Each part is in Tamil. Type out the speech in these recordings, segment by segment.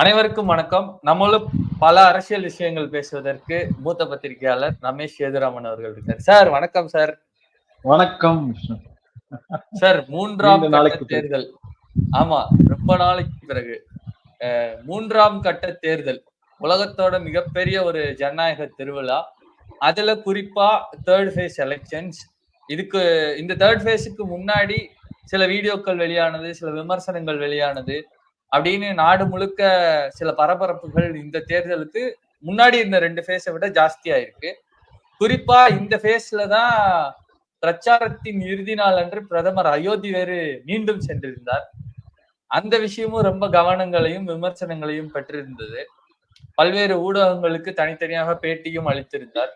அனைவருக்கும் வணக்கம். நம்மளும் பல அரசியல் விஷயங்கள் பேசுவதற்கு மூத்த பத்திரிகையாளர் ரமேஷ் சேதுராமன் அவர்கள் இருக்கார். சார் வணக்கம் சார். வணக்கம் சார் மூன்றாம் நாளைக்கு தேர்தல். ஆமா ரொம்ப நாளைக்கு பிறகு. மூன்றாம் கட்ட தேர்தல். உலகத்தோட மிகப்பெரிய ஒரு ஜனநாயக திருவிழா. அதுல குறிப்பா தேர்ட் ஃபேஸ் எலெக்ஷன்ஸ் இதுக்கு இந்த தேர்ட் ஃபேஸுக்கு முன்னாடி சில வீடியோக்கள் வெளியானது சில விமர்சனங்கள் வெளியானது. அப்படின்னு நாடு முழுக்க சில பரபரப்புகள் இந்த தேர்தலுக்கு முன்னாடி இருந்த ரெண்டு ஃபேஸை விட ஜாஸ்தியா இருக்கு குறிப்பா இந்த ஃபேஸ்ல தான் பிரச்சாரத்தின் இறுதி நாள் அன்று பிரதமர் அயோத்தி வேறு மீண்டும் சென்றிருந்தார். அந்த விஷயமும் ரொம்ப கவனங்களையும் விமர்சனங்களையும் பெற்றிருந்தது. பல்வேறு ஊடகங்களுக்கு தனித்தனியாக பேட்டியும் அளித்திருந்தார்.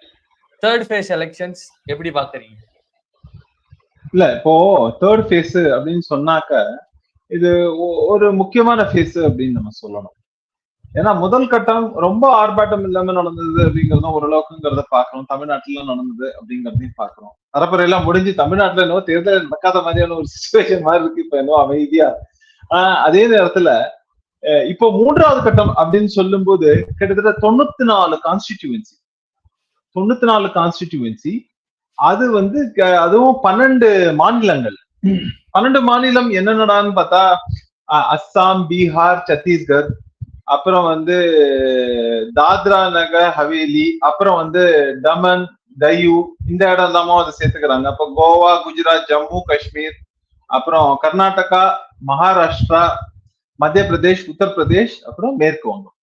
தேர்ட் ஃபேஸ் எலெக்ஷன்ஸ் எப்படி பாக்குறீங்க இல்ல இப்போ தேர்ட் ஃபேஸ் அப்படின்னு சொன்னாக்க இது ஒ- ஒரு முக்கியமான ஃபேஸ் அப்படின்னு நம்ம சொல்லணும். ஏன்னா முதல் கட்டம் ரொம்ப ஆர்ப்பாட்டம் இல்லாம நடந்தது அப்படிங்கறதும் ஓரளவுக்குங்கிறத பாக்குறோம் தமிழ்நாட்டுல நடந்தது அப்படிங்கறதையும் பாக்குறோம் பரப்புரை எல்லாம் முடிஞ்சு தமிழ்நாட்டுல என்னவோ தேர்தல் நடக்காத மாதிரியான ஒரு சுச்சுவேஷன் மாதிரி இருக்கு. இப்ப என்னவோ அமைதியா ஆஹ் அதே நேரத்துல இப்போ மூன்றாவது கட்டம் அப்படின்னு சொல்லும்போது கிட்டத்தட்ட தொண்ணூத்தி நாலு கான்ஸ்டிடியூவன்சி தொண்ணூத்தி நாலு கான்ஸ்டிடியூவன்சி அது வந்து அதுவும் பன்னெண்டு மாநிலங்கள். பன்னெண்டு மாநிலம் என்னென்னடான்னு பார்த்தா அஸ்ஸாம் பீகார் சத்தீஸ்கர் அப்புறம் வந்து தாத்ரா நகர் ஹவேலி அப்புறம் வந்து டமன் டையூ இந்த இடம் எல்லாமும் அதை சேர்த்துக்கிறாங்க. அப்ப கோவா குஜராத் ஜம்மு காஷ்மீர் அப்புறம் கர்நாடகா மகாராஷ்டிரா மத்திய பிரதேஷ் உத்தரப்பிரதேஷ் அப்புறம் மேற்கு வங்கம்.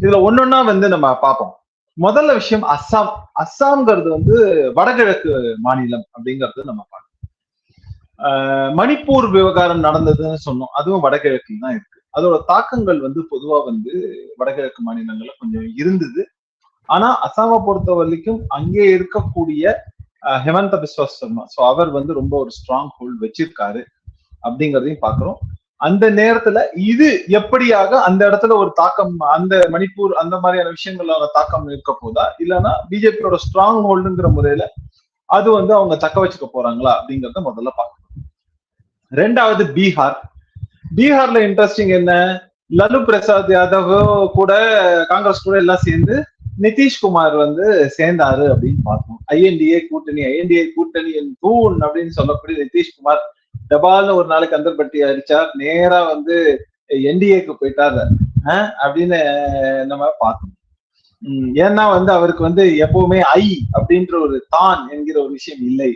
இதுல ஒன்னொன்னா வந்து நம்ம பார்ப்போம். முதல்ல விஷயம் அஸ்ஸாம். அஸ்ஸாம்ங்கிறது வந்து வடகிழக்கு மாநிலம் அப்படிங்கிறது நம்ம பார்ப்போம் மணிப்பூர் விவகாரம் நடந்ததுன்னு சொன்னோம். அதுவும் வடகிழக்கில் தான் இருக்கு. அதோட தாக்கங்கள் வந்து பொதுவா வந்து வடகிழக்கு மாநிலங்கள்ல கொஞ்சம் இருந்தது. ஆனா அசாமை பொறுத்த வரைக்கும் அங்கே இருக்கக்கூடிய ஹெமந்த பிஸ்வா சர்மா. ஸோ அவர் வந்து ரொம்ப ஒரு ஸ்ட்ராங் ஹோல்ட் வச்சிருக்காரு அப்படிங்கிறதையும் பாக்குறோம். அந்த நேரத்துல இது எப்படியாக அந்த இடத்துல ஒரு தாக்கம் அந்த மணிப்பூர் அந்த மாதிரியான விஷயங்களோட தாக்கம் இருக்க போதா? இல்லைன்னா பிஜேபியோட ஸ்ட்ராங் ஹோல்டுங்கிற முறையில அது வந்து அவங்க தக்க வச்சுக்க போறாங்களா அப்படிங்கறத முதல்ல பாக்கணும் ரெண்டாவது பீகார். பீகார்ல இன்ட்ரெஸ்டிங் என்ன? லலு பிரசாத் யாதவ் கூட காங்கிரஸ் கூட எல்லாம் சேர்ந்து நிதிஷ்குமார் வந்து சேர்ந்தாரு அப்படின்னு பார்த்தோம் ஐஎன்டிஏ கூட்டணி ஐஎன்டிஏ கூட்டணியின் தூண் அப்படின்னு சொல்லக்கூடிய நிதிஷ்குமார் டபால்னு ஒரு நாளைக்கு அந்தர்பட்டி அடிச்சார் நேரா வந்து என்டிஏக்கு போயிட்டாரு. அப்படின்னு நம்ம பார்த்தோம் உம் ஏன்னா வந்து அவருக்கு வந்து எப்பவுமே ஐ அப்படின்ற ஒரு தான் என்கிற ஒரு விஷயம் இல்லை.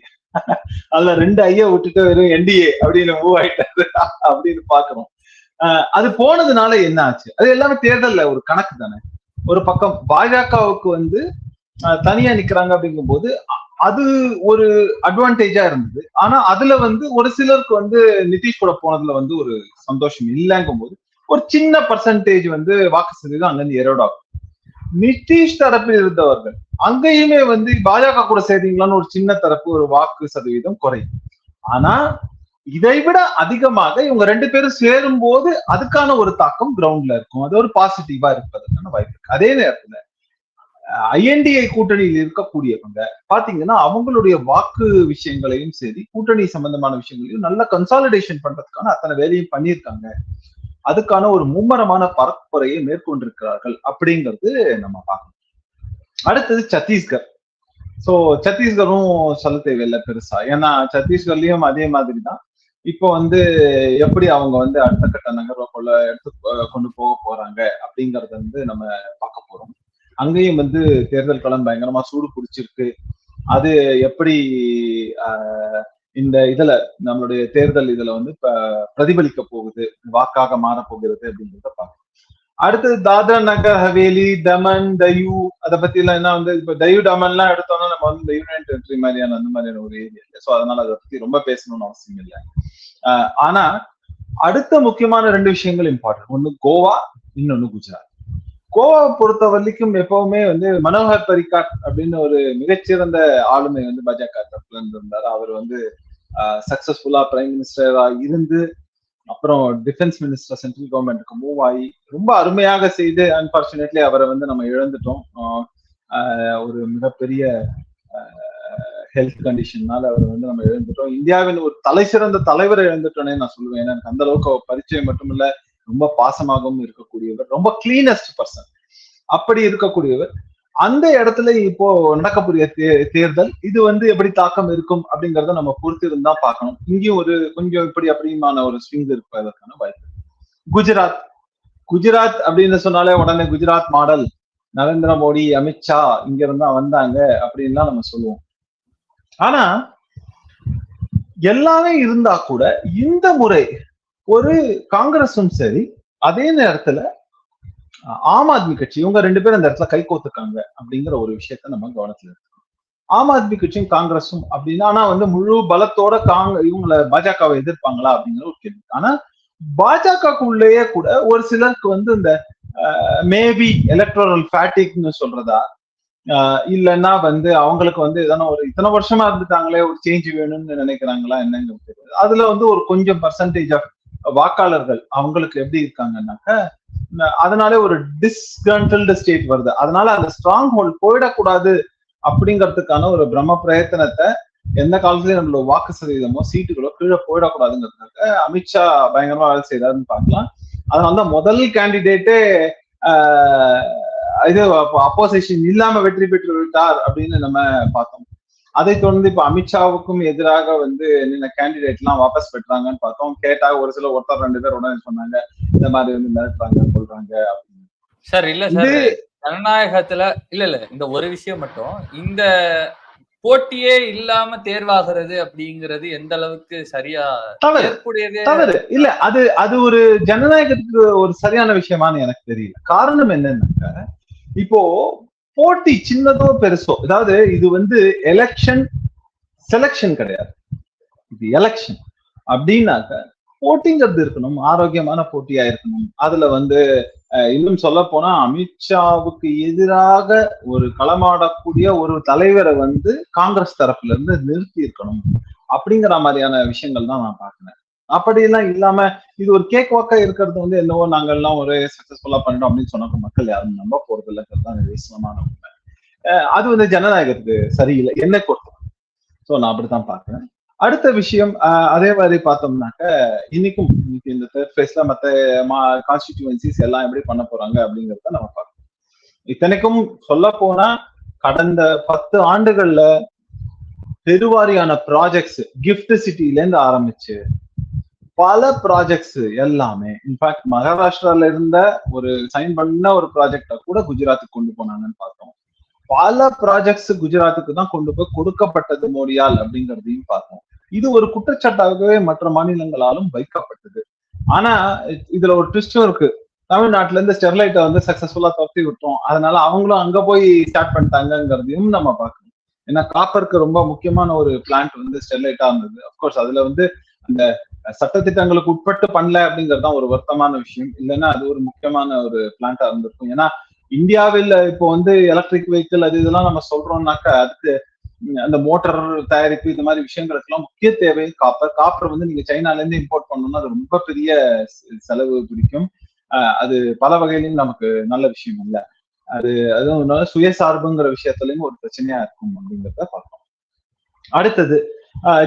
அதுல ரெண்டு ஐய விட்டுட்டு வெறும் என்டிஏ அப்படின்னு மூவ் ஆயிட்டாரு அப்படின்னு பாக்குறோம் ஆஹ் அது போனதுனால என்ன ஆச்சு? அது எல்லாமே தேர்தல்ல ஒரு கணக்கு தானே. ஒரு பக்கம் பாஜகவுக்கு வந்து ஆஹ் தனியா நிக்கிறாங்க அப்படிங்கும்போது போது அது ஒரு அட்வான்டேஜா இருந்தது. ஆனா அதுல வந்து ஒரு சிலருக்கு வந்து நிதிஷ் கூட போனதுல வந்து ஒரு சந்தோஷம் இல்லைங்கும் போது ஒரு சின்ன பர்சன்டேஜ் வந்து வாக்கு சதவீதம் அங்கிருந்து எரோட் ஆகும். நிதிஷ் தரப்பில் இருந்தவர்கள் அங்கேயுமே வந்து பாஜக கூட சேர்ந்தீங்களான்னு ஒரு சின்ன தரப்பு ஒரு வாக்கு சதவீதம் குறையும். ஆனா இதை விட அதிகமாக இவங்க ரெண்டு பேரும் சேரும் போது அதுக்கான ஒரு தாக்கம் கிரவுண்ட்ல இருக்கும். அது ஒரு பாசிட்டிவா இருப்பதற்கான வாய்ப்பு இருக்கு. அதே நேரத்துல ஐஎன்டிஐ கூட்டணியில் இருக்கக்கூடியவங்க பாத்தீங்கன்னா அவங்களுடைய வாக்கு விஷயங்களையும் சரி கூட்டணி சம்பந்தமான விஷயங்களையும் நல்ல கன்சாலிடேஷன் பண்றதுக்கான அத்தனை வேலையும் பண்ணியிருக்காங்க. அதுக்கான ஒரு மும்மரமான பரப்புரையை மேற்கொண்டிருக்கிறார்கள் அப்படிங்கிறது நம்ம பார்க்கணும். அடுத்தது சத்தீஸ்கர். சோ சத்தீஸ்கரும் சொல்ல தேவையில்லை பெருசா. ஏன்னா சத்தீஸ்கர்லயும் அதே மாதிரி தான் இப்போ வந்து எப்படி அவங்க வந்து அடுத்த கட்ட நகர்வுக்குள்ள எடுத்து கொண்டு போக போறாங்க அப்படிங்கறத வந்து நம்ம பார்க்க போறோம். அங்கேயும் வந்து தேர்தல் களம் பயங்கரமா சூடு பிடிச்சிருக்கு. அது எப்படி ஆஹ், இந்த இதுல நம்மளுடைய தேர்தல் இதுல வந்து ப- பிரதிபலிக்க போகுது வாக்காக மாற போகிறது அப்படிங்கிறத பார்க்கணும் அடுத்தது தாத்ரா நகர் ஹவேலி தமன் தயூ அதை பத்தி எல்லாம் என்ன வந்து இப்ப தயூ எல்லாம் எடுத்தோம்னா நம்ம வந்து இந்த யூனியன் டெரிட்டரி மாதிரியான அந்த மாதிரியான ஒரு ஏரியா இல்லை. ஸோ அதனால அதை பத்தி ரொம்ப பேசணும்னு அவசியம் இல்லை. ஆஹ் ஆனா அடுத்த முக்கியமான ரெண்டு விஷயங்கள் இம்பார்ட்டன்ட் ஒன்னு கோவா இன்னொன்னு குஜராத். கோவாவை பொறுத்த வரைக்கும் எப்பவுமே வந்து மனோகர் பரிகார் அப்படின்னு ஒரு மிகச்சிறந்த ஆளுமை வந்து பாஜக தரப்புல இருந்து இருந்தார் அவர் வந்து சக்சஸ்ஃபுல்லா பிரைம் மினிஸ்டரா இருந்து அப்புறம் டிஃபென்ஸ் மினிஸ்டர் சென்ட்ரல் கவர்மெண்ட்டுக்கு மூவ் ஆகி ரொம்ப அருமையாக செய்து அன்பார்ச்சுனேட்லி அவரை வந்து நம்ம இழந்துட்டோம். ஒரு மிகப்பெரிய ஹெல்த் கண்டிஷன்னால அவரை வந்து நம்ம இழந்துட்டோம். இந்தியாவின் ஒரு தலை சிறந்த தலைவரை இழந்துட்டோன்னே நான் சொல்லுவேன். ஏன்னா எனக்கு அந்த அளவுக்கு பரிச்சயம் மட்டுமில்ல ரொம்ப பாசமாகவும் இருக்கக்கூடியவர். ரொம்ப கிளீனஸ்ட் பர்சன் அப்படி இருக்கக்கூடியவர். அந்த இடத்துல இப்போ நடக்கக்கூடிய தே- தேர்தல் இது வந்து எப்படி தாக்கம் இருக்கும் அப்படிங்கறத நம்ம பொறுத்து இருந்தா பார்க்கணும். இங்கேயும் ஒரு கொஞ்சம் இப்படி அப்படிமான ஒரு ஸ்விங் இருப்பதற்கான வாய்ப்பு. குஜராத். குஜராத் அப்படின்னு சொன்னாலே உடனே குஜராத் மாடல். நரேந்திர மோடி அமித்ஷா இங்க இருந்தா வந்தாங்க அப்படின்லாம் நம்ம சொல்லுவோம். ஆனா எல்லாமே இருந்தா கூட இந்த முறை ஒரு காங்கிரஸும் சரி அதே நேரத்துல ஆம் ஆத்மி கட்சி இவங்க ரெண்டு பேரும் அந்த இடத்துல கை கோத்துக்காங்க அப்படிங்கிற ஒரு விஷயத்த நம்ம கவனத்துல இருக்கணும் ஆம் ஆத்மி கட்சியும் காங்கிரஸும் அப்படின்னா ஆனா வந்து முழு பலத்தோட காங்க இவங்கள பாஜகவை எதிர்ப்பாங்களா அப்படிங்கிற ஒரு கேள்வி. ஆனா பாஜகக்குள்ளேயே கூட ஒரு சிலருக்கு வந்து இந்த மேபி எலக்ட்ரல் ஃபேட்டிக்னு சொல்றதா ஆஹ் இல்லைன்னா வந்து அவங்களுக்கு வந்து எதனா ஒரு இத்தனை வருஷமா இருந்துட்டாங்களே ஒரு சேஞ்ச் வேணும்னு நினைக்கிறாங்களா என்னங்கிறது அதுல வந்து ஒரு கொஞ்சம் பர்சன்டேஜ் ஆஃப் வாக்காளர்கள் அவங்களுக்கு எப்படி இருக்காங்கன்னாக்க அதனாலே ஒரு டிஸ்கண்டல்டு ஸ்டேட் வருது. அதனால அந்த ஸ்ட்ராங் ஹோல்ட் போயிடக்கூடாது அப்படிங்கிறதுக்கான ஒரு பிரம்ம பிரயத்தனத்தை எந்த காலத்துலயும் நம்மளோட வாக்கு சதவீதமோ சீட்டுகளோ கீழே போயிடக்கூடாதுங்கிறதுக்காக அமித்ஷா பயங்கரமா வேலை செய்யறாருன்னு பார்க்கலாம். அதனால தான் முதல் கேண்டிடேட்டே இது அப்போசிஷன் இல்லாம வெற்றி பெற்று விட்டார் அப்படின்னு நம்ம பார்த்தோம். அதை தொடர்ந்து இப்ப அமித்ஷாவுக்கும் எதிராக வந்து என்னென்ன கேண்டிடேட் எல்லாம் வாபஸ் பெற்றாங்கன்னு பார்த்தோம். கேட்டா ஒரு சில ஒருத்தர் ரெண்டு பேர் உடனே சொன்னாங்க இந்த மாதிரி வந்து மிரட்டுறாங்க சொல்றாங்க அப்படின்னு. சார் இல்ல சார். ஜனநாயகத்துல இல்ல இல்ல. இந்த ஒரு விஷயம் மட்டும் இந்த போட்டியே இல்லாம தேர்வாகிறது அப்படிங்கிறது எந்த அளவுக்கு சரியா தவறு. இல்ல அது அது ஒரு ஜனநாயகத்துக்கு ஒரு சரியான விஷயமான்னு எனக்கு தெரியல. காரணம் என்னன்னாக்க இப்போ போட்டி சின்னதோ பெருசோ அதாவது இது வந்து எலெக்ஷன் செலெக்ஷன் கிடையாது. இது எலெக்ஷன் அப்படின்னாக்க போட்டிங்கிறது இருக்கணும் ஆரோக்கியமான போட்டியா இருக்கணும். அதுல வந்து இன்னும் சொல்ல போனா அமித்ஷாவுக்கு எதிராக ஒரு களமாடக்கூடிய ஒரு தலைவரை வந்து காங்கிரஸ் தரப்புல இருந்து நிறுத்தி இருக்கணும். அப்படிங்கிற மாதிரியான விஷயங்கள் தான் நான் பாக்குறேன் அப்படிலாம் இல்லாம இது ஒரு கேக் வாக்கா இருக்கிறது வந்து என்னவோ நாங்க எல்லாம் ஒரு சக்சஸ்ஃபுல்லா பண்ணிட்டோம் அப்படின்னு சொன்னாக்க மக்கள் யாரும் நம்ப போறது இல்லைங்கிறது தான் உண்மை. அஹ் அது வந்து ஜனநாயகத்துக்கு சரியில்லை. என்ன கொடுத்தோம் ஸோ நான் அப்படித்தான் பாக்குறேன் அடுத்த விஷயம் அஹ் அதே மாதிரி பார்த்தோம்னாக்க இன்னைக்கும் இன்னைக்கு இந்த தேர்ட் ஃபேஸ்ல மற்ற கான்ஸ்டிடியூவன்சிஸ் எல்லாம் எப்படி பண்ண போறாங்க அப்படிங்கறத நம்ம பார்க்கணும் இத்தனைக்கும் சொல்ல போனா கடந்த பத்து ஆண்டுகள்ல பெருவாரியான ப்ராஜெக்ட்ஸ் கிஃப்ட் சிட்டில இருந்து ஆரம்பிச்சு பல ப்ராஜெக்ட்ஸ் எல்லாமே. இன்ஃபேக்ட் மகாராஷ்டிரால இருந்த ஒரு சைன் பண்ண ஒரு ப்ராஜெக்டை கூட குஜராத்துக்கு கொண்டு போனாங்கன்னு பார்த்தோம். பல ப்ராஜெக்ட்ஸ் குஜராத்துக்கு தான் கொண்டு போய் கொடுக்கப்பட்டது மோடியால் அப்படிங்கிறதையும் பார்த்தோம். இது ஒரு குற்றச்சாட்டாகவே மற்ற மாநிலங்களாலும் வைக்கப்பட்டது. ஆனா இதுல ஒரு ட்விஸ்டும் இருக்கு. தமிழ்நாட்டுல இருந்து ஸ்டெர்லைட்டை வந்து சக்சஸ்ஃபுல்லா துரத்தி விட்டோம். அதனால அவங்களும் அங்க போய் ஸ்டார்ட் பண்ணிட்டாங்கிறதையும் நம்ம பார்க்கணும். ஏன்னா காப்பருக்கு ரொம்ப முக்கியமான ஒரு பிளான்ட் வந்து ஸ்டெர்லைட்டா இருந்தது. அப்கோர்ஸ் அதுல வந்து அந்த சட்டத்திட்டங்களுக்கு உட்பட்டு பண்ணல அப்படிங்கிறது தான் ஒரு வருத்தமான விஷயம். இல்லைன்னா அது ஒரு முக்கியமான ஒரு பிளான்டா இருந்திருக்கும். ஏன்னா இந்தியாவில் இப்போ வந்து எலக்ட்ரிக் வெஹிக்கிள் அது இதெல்லாம் நம்ம சொல்றோம்னாக்கா அதுக்கு அந்த மோட்டார் தயாரிப்பு இந்த மாதிரி விஷயங்களுக்கெல்லாம் முக்கிய தேவை. காப்பர் காப்பர் வந்து நீங்க சைனால இருந்து இம்போர்ட் பண்ணணும்னா அது ரொம்ப பெரிய செலவு பிடிக்கும். அது பல வகையிலும் நமக்கு நல்ல விஷயம் இல்ல. அது அதுவும் சுயசார்புங்கிற விஷயத்துலயும் ஒரு பிரச்சனையா இருக்கும் அப்படிங்கிறத பார்க்கணும் அடுத்தது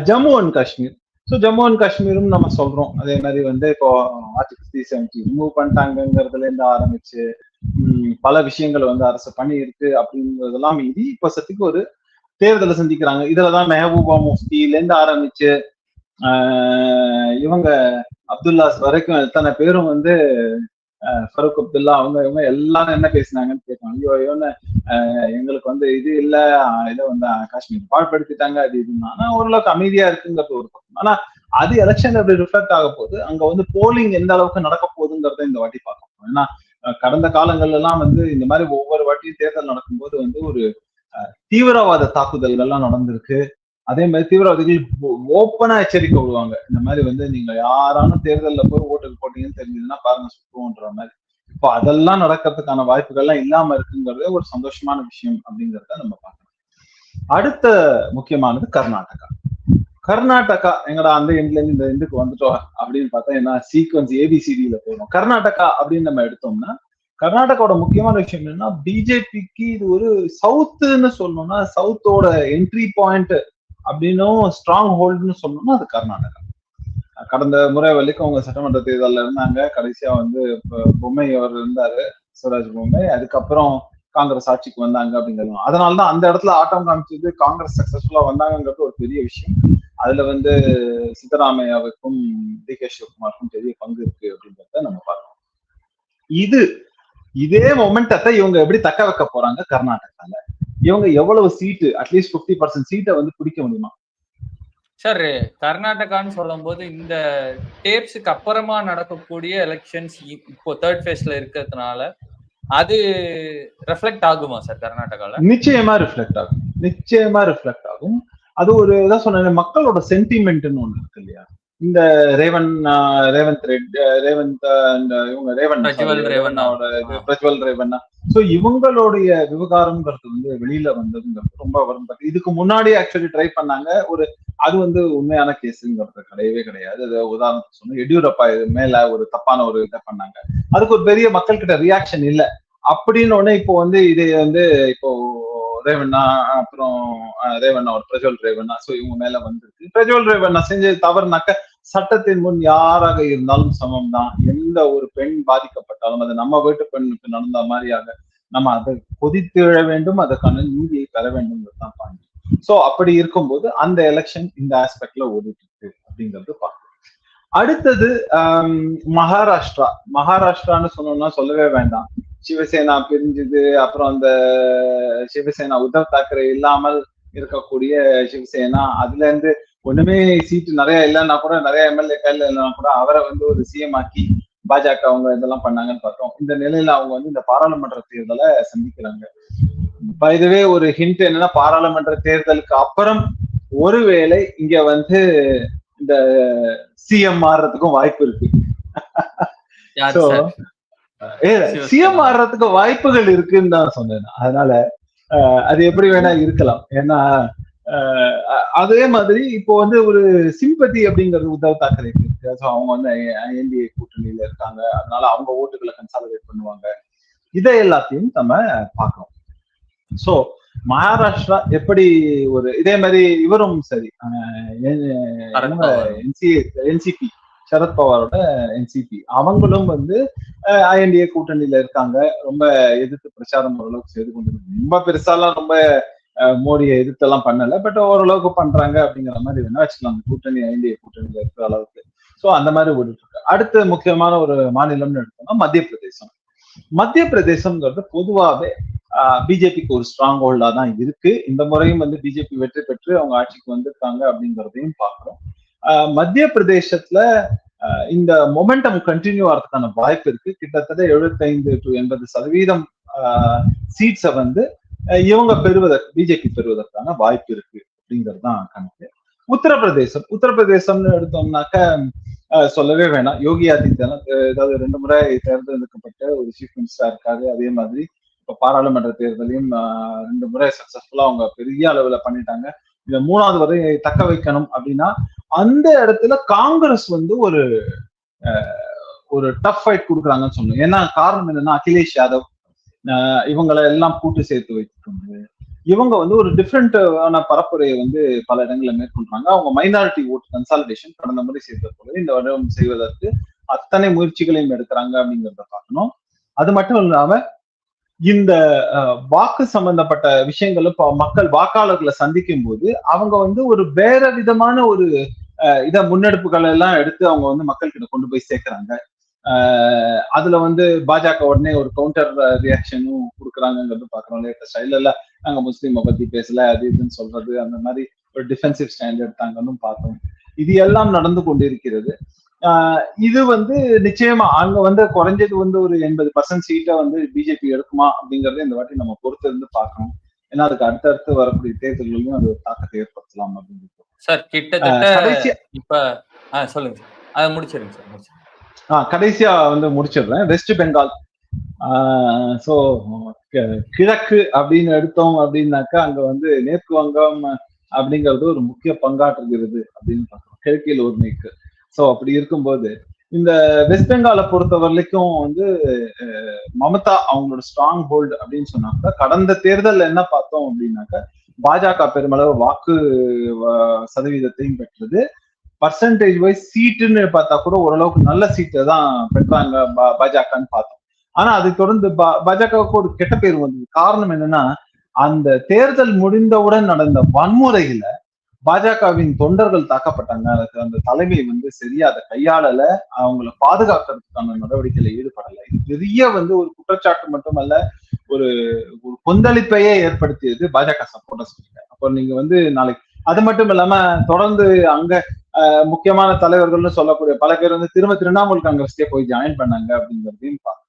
Jammu and Kashmir. So Jammu and காஷ்மீரும் நம்ம சொல்றோம். அதே மாதிரி வந்து இப்போ ஆர்டிகல் த்ரீ செவன்டி ரிமூவ் பண்ணிட்டாங்கிறதுல இருந்து ஆரம்பிச்சு பல விஷயங்கள் வந்து அரசு பண்ணி இருக்கு அப்படிங்கிறதெல்லாம் மீறி இப்போ சத்துக்கு ஒரு தேர்தலை சந்திக்கிறாங்க. இதுலதான் மெஹபூபா முஃப்தில இருந்து ஆரம்பிச்சு இவங்க அப்துல்லாஸ் வரைக்கும் எத்தனை பேரும் வந்து ஃபருக் அப்துல்லா அவங்க இவங்க எல்லாரும் என்ன பேசினாங்கன்னு கேட்டோம் ஐயோ ஐயோன்னு எங்களுக்கு வந்து இது இல்ல இதை வந்து காஷ்மீர் பாழ்படுத்திட்டாங்க அது இதுன்னா. ஆனா ஓரளவுக்கு அமைதியா இருக்குங்கிறது ஒரு பக்கம். ஆனா அது எலெக்ஷன் அப்படி ரிஃப்ளெக்ட் ஆக போது அங்க வந்து போலிங் எந்த அளவுக்கு நடக்க போகுதுங்கிறத இந்த வாட்டி பார்க்கணும். ஏன்னா கடந்த காலங்கள்ல எல்லாம் வந்து இந்த மாதிரி ஒவ்வொரு வாட்டியும் தேர்தல் நடக்கும்போது வந்து ஒரு தீவிரவாத தாக்குதல்கள் எல்லாம் நடந்திருக்கு. அதே மாதிரி தீவிரவாதிகள் ஓப்பனா எச்சரிக்கை விடுவாங்க. இந்த மாதிரி வந்து நீங்க யாரான தேர்தல்ல போய் ஓட்டுக்கு போட்டீங்கன்னு தெரிஞ்சதுன்னா பாருங்க சுற்றுவோன்ற மாதிரி. இப்போ அதெல்லாம் நடக்கிறதுக்கான வாய்ப்புகள்லாம் இல்லாம இருக்குங்கிறதே ஒரு சந்தோஷமான விஷயம் அப்படிங்கிறத நம்ம பார்க்கணும். அடுத்த முக்கியமானது கர்நாடகா. கர்நாடகா எங்கடா அந்த எண்ட்ல இருந்து இந்த எண்டுக்கு வந்துட்டோம் அப்படின்னு பார்த்தா என்ன சீக்வன்ஸ் ஏபிசிடியில போயிடும். கர்நாடகா அப்படின்னு நம்ம எடுத்தோம்னா கர்நாடகாவோட முக்கியமான விஷயம் என்னன்னா பிஜேபிக்கு இது ஒரு சவுத்துன்னு சொல்லணும்னா சவுத்தோட என்ட்ரி பாயிண்ட் அப்படின்னும் ஸ்ட்ராங் ஹோல்டுன்னு சொல்லணும்னா அது கர்நாடகா. கடந்த முறை வரைக்கும் அவங்க சட்டமன்ற தேர்தலில் இருந்தாங்க. கடைசியா வந்து பொம்மை அவர் இருந்தாரு சிவராஜ் பொம்மை. அதுக்கப்புறம் காங்கிரஸ் ஆட்சிக்கு வந்தாங்க அப்படிங்கிறது அதனாலதான் அந்த இடத்துல ஆட்டம் காமிச்சது காங்கிரஸ் சக்சஸ்ஃபுல்லா வந்தாங்கங்கிறது ஒரு பெரிய விஷயம். அதுல வந்து சித்தராமையாவுக்கும் டி கே சிவகுமாருக்கும் பெரிய பங்கு இருக்கு அப்படின்றத நம்ம பார்க்கணும். இது இதே மொமெண்டத்தை இவங்க எப்படி தக்க வைக்க போறாங்க? கர்நாடகால. இவங்க எவ்வளவு சீட்டு அட்லீஸ்ட் பிப்டி பர்சன்ட் சீட்டை வந்து பிடிக்க முடியுமா? சார் கர்நாடகான்னு சொல்லும்போது இந்த டேப்ஸுக்கு அப்புறமா நடக்கக்கூடிய எலெக்ஷன்ஸ் இப்போ தேர்ட் ஃபேஸ்ல இருக்கிறதுனால அது ரெஃப்ளெக்ட் ஆகுமா சார் கர்நாடகால? நிச்சயமா ரிஃப்ளெக்ட் ஆகும். நிச்சயமா ரிஃப்ளெக்ட் ஆகும். அது ஒரு இதான் சொன்னேன் மக்களோட சென்டிமெண்ட்னு ஒண்ணு இருக்கு இல்லையா? இந்த ரேவன் ரேவந்த் ரெட் ரேவந்த் இந்த இவங்க ரேவன் பிரஜ்வல். ரேவண்ணாவோட பிரஜ்வல் ரேவண்ணா சோ இவங்களுடைய விவகாரம்ங்கிறது வந்து வெளியில வந்ததுங்கிறது ரொம்ப வரும் இதுக்கு முன்னாடி ஆக்சுவலி ட்ரை பண்ணாங்க. ஒரு அது வந்து உண்மையான கேஸுங்கிறது கிடையவே கிடையாது. அது உதாரணத்துக்கு சொன்னா எடியூரப்பா இது மேல ஒரு தப்பான ஒரு இதை பண்ணாங்க. அதுக்கு ஒரு பெரிய மக்கள் கிட்ட ரியாக்ஷன் இல்ல. அப்படின்னு உடனே இப்போ வந்து இது வந்து இப்போ ரேவண்ணா அப்புறம் ரேவண்ணா ஒரு பிரஜ்வல் ரேவண்ணா சோ இவங்க மேல வந்திருக்கு. பிரஜ்வல் ரேவண்ணா செஞ்சது தவறுனாக்க சட்டத்தின் முன் யாராக இருந்தாலும் சமம் தான் எந்த ஒரு பெண் பாதிக்கப்பட்டாலும் அது நம்ம வீட்டு பெண்ணுக்கு நடந்த மாதிரியாக நம்ம அதை கொதித்திழ வேண்டும் அதற்கான நீதியை பெற வேண்டும் தான் பாயிண்ட் சோ அப்படி இருக்கும்போது அந்த எலெக்ஷன் இந்த ஆஸ்பெக்ட்ல ஓடிட்டு இருக்கு அப்படிங்கிறது பார்க்கணும் அடுத்தது மகாராஷ்டிரா. மகாராஷ்டிரான்னு சொன்னோம்னா சொல்லவே வேண்டாம். சிவசேனா பிரிஞ்சது அப்புறம் அந்த சிவசேனா உத்தவ் தாக்கரே இல்லாமல் இருக்கக்கூடிய சிவசேனா அதுல இருந்து ஒண்ணுமே சீட்டு நிறைய இல்லைன்னா கூட நிறைய எம்எல்ஏ கையில இல்லைன்னா கூட அவரை வந்து ஒரு சிஎம் ஆக்கி பாஜக அவங்க இதெல்லாம் பண்ணாங்கன்னு பார்த்தோம். இந்த நிலையில அவங்க வந்து இந்த பாராளுமன்ற தேர்தலை சந்திக்கிறாங்க. இதுவே ஒரு ஹிண்ட் என்னன்னா பாராளுமன்ற தேர்தலுக்கு அப்புறம் ஒருவேளை இங்க வந்து இந்த சிஎம் மாறுறதுக்கும் வாய்ப்பு இருக்கு. சிஎம் மாறுறதுக்கு வாய்ப்புகள் இருக்குன்னு தான் சொன்னேன் அதனால அது எப்படி வேணா இருக்கலாம். ஏன்னா அதே மாதிரி இப்போ வந்து ஒரு சிம்பதி அப்படிங்கிறது உத்தவ் தாக்கரேக்கு இருக்கு. ஸோ அவங்க வந்து என்டிஏ கூட்டணியில இருக்காங்க. அதனால அவங்க ஓட்டுகளை கன்சாலிடேட் பண்ணுவாங்க. இதை எல்லாத்தையும் நம்ம பார்க்கணும். சோ மகாராஷ்டிரா எப்படி ஒரு இதே மாதிரி இவரும் சரி பவார். என்சிபி சரத் பவாரோட என்சிபி அவங்களும் வந்து ஐஎன்டிஏ கூட்டணியில இருக்காங்க. ரொம்ப எதிர்த்து பிரச்சாரம் ஓரளவுக்கு செய்து கொண்டிருக்காங்க ரொம்ப பெருசாலாம் ரொம்ப மோடியை எதிர்த்தெல்லாம் பண்ணல. பட் ஓரளவுக்கு பண்றாங்க அப்படிங்கிற மாதிரி வேணா வச்சுக்கலாம். அந்த கூட்டணி ஐந்திய கூட்டணியில இருக்கிற அளவுக்கு. சோ அந்த மாதிரி ஓடிட்டு இருக்கு அடுத்த முக்கியமான ஒரு மாநிலம்னு எடுத்தோம்னா மத்திய பிரதேசம் மத்திய பிரதேசம்ங்கிறது பொதுவாகவே பிஜேபிக்கு ஒரு ஸ்ட்ராங் ஹோல்டா தான் இருக்கு. இந்த முறையும் வந்து பிஜேபி வெற்றி பெற்று அவங்க ஆட்சிக்கு வந்திருக்காங்க அப்படிங்கிறதையும் பாக்குறோம் மத்திய பிரதேசத்துல இந்த மொமெண்டம் கண்டினியூ ஆகிறதுக்கான வாய்ப்பு இருக்கு. கிட்டத்தட்ட எழுபத்தைந்து டு எண்பது சதவீதம் சீட்ஸை வந்து இவங்க பெறுவதற்கு பிஜேபி பெறுவதற்கான வாய்ப்பு இருக்கு அப்படிங்கிறது தான் கணக்கு. உத்தரப்பிரதேசம் உத்தரப்பிரதேசம்னு எடுத்தோம்னாக்க ஆஹ் சொல்லவே வேணாம். யோகி ஆதித்யநாத் ஏதாவது ரெண்டு முறை தேர்ந்தெடுக்கப்பட்ட ஒரு சீஃப் மினிஸ்டரா இருக்காரு. அதே மாதிரி இப்ப பாராளுமன்ற தேர்தலையும் ரெண்டு முறை சக்சஸ்ஃபுல்லா அவங்க பெரிய அளவுல பண்ணிட்டாங்க. இந்த மூணாவது வரை தக்க வைக்கணும் அப்படின்னா அந்த இடத்துல காங்கிரஸ் வந்து ஒரு ஆஹ் ஒரு டஃப் ஃபைட் கொடுக்குறாங்கன்னு சொல்லணும். ஏன்னா காரணம் என்னன்னா அகிலேஷ் யாதவ் இவங்களை எல்லாம் கூட்டு சேர்த்து வைத்துக்கொண்டு இவங்க வந்து ஒரு டிஃப்ரெண்டான பரப்புரையை வந்து பல இடங்களை மேற்கொள்றாங்க. அவங்க மைனாரிட்டி ஓட் கன்சாலிடேஷன் கடந்த முறை செய்த இந்த வருடம் செய்வதற்கு அத்தனை முயற்சிகளையும் எடுக்கிறாங்க அப்படிங்கிறத பார்க்கணும். அது மட்டும் இல்லாம இந்த வாக்கு சம்பந்தப்பட்ட விஷயங்களை இப்ப மக்கள் வாக்காளர்களை சந்திக்கும் போது அவங்க வந்து ஒரு வேற விதமான ஒரு அஹ், இத முன்னெடுப்புகள் எல்லாம் எடுத்து அவங்க வந்து மக்கள் கிட்ட கொண்டு போய் சேர்க்கிறாங்க. அதுல வந்து பாஜக உடனே ஒரு கவுண்டர் ரியாக்ஷனும் கொடுக்குறாங்கிறது பாக்குறோம் லேட்டஸ்ட் இல்ல நாங்க முஸ்லீமை பத்தி பேசல அது இதுன்னு சொல்றது அந்த மாதிரி ஒரு டிஃபென்சிவ் ஸ்டாண்ட் எடுத்தாங்கன்னு பார்த்தோம். இது எல்லாம் நடந்து கொண்டிருக்கிறது. இது வந்து நிச்சயமா அங்க வந்து குறைஞ்சது வந்து ஒரு எண்பது பர்சன்ட் சீட்டை வந்து பிஜேபி எடுக்குமா அப்படிங்கறத இந்த வாட்டி நம்ம பொறுத்து இருந்து பார்க்கணும். ஏன்னா அதுக்கு அடுத்தடுத்து வரக்கூடிய தேர்தல்களையும் அது தாக்கத்தை ஏற்படுத்தலாம் அப்படிங்கிறது சார் கிட்டத்தட்ட இப்ப சொல்லுங்க சார். அதை முடிச்சிருங்க சார் முடிச்சிருங்க. கடைசியா வந்து முடிச்சிடுறேன். வெஸ்ட் பெங்கால் சோ கிழக்கு அப்படின்னு எடுத்தோம் அப்படின்னாக்கா அங்க வந்து மேற்கு வங்கம் அப்படிங்கிறது ஒரு முக்கிய பங்காற்றுகிறது அப்படின்னு பார்க்குறோம். கிழக்கில் ஒருமைக்கு சோ அப்படி இருக்கும்போது இந்த வெஸ்ட் பெங்காலை பொறுத்த வரைக்கும் வந்து மமதா அவங்களோட ஸ்ட்ராங் ஹோல்டு அப்படின்னு சொன்னாங்க. கடந்த தேர்தல் என்ன பார்த்தோம் அப்படின்னாக்கா பாஜக பெருமளவு வாக்கு சதவீதத்தையும் பெற்றது. பர்சன்டேஜ் வைஸ் சீட்டுன்னு பார்த்தா கூட ஓரளவுக்கு நல்ல சீட்டை தான் பெற்றாங்க பா- பாஜகன்னு பார்த்தோம். ஆனா அதை தொடர்ந்து பா- பாஜகவுக்கு ஒரு கெட்ட பேர் வந்தது. காரணம் என்னன்னா அந்த தேர்தல் முடிந்தவுடன் நடந்த வன்முறையில பாஜகவின் தொண்டர்கள் தாக்கப்பட்டாங்க. அதுக்கு அந்த தலைமை வந்து சரியா அதை கையாளல அவங்கள பாதுகாக்கிறதுக்கான நடவடிக்கையில ஈடுபடல. இது பெரிய வந்து ஒரு குற்றச்சாட்டு மட்டுமல்ல ஒரு ஒரு கொந்தளிப்பையே ஏற்படுத்தியது பாஜக சப்போர்டர்ஸ் அப்போ நீங்க வந்து நாளைக்கு அது மட்டும் இல்லாம தொடர்ந்து அங்க முக்கியமான தலைவர்கள்னு சொல்லக்கூடிய பல பேர் வந்து திரும்ப திரிணாமுல் காங்கிரஸ்க்கே போய் ஜாயின் பண்ணாங்க அப்படிங்கிறதையும் பார்க்கணும்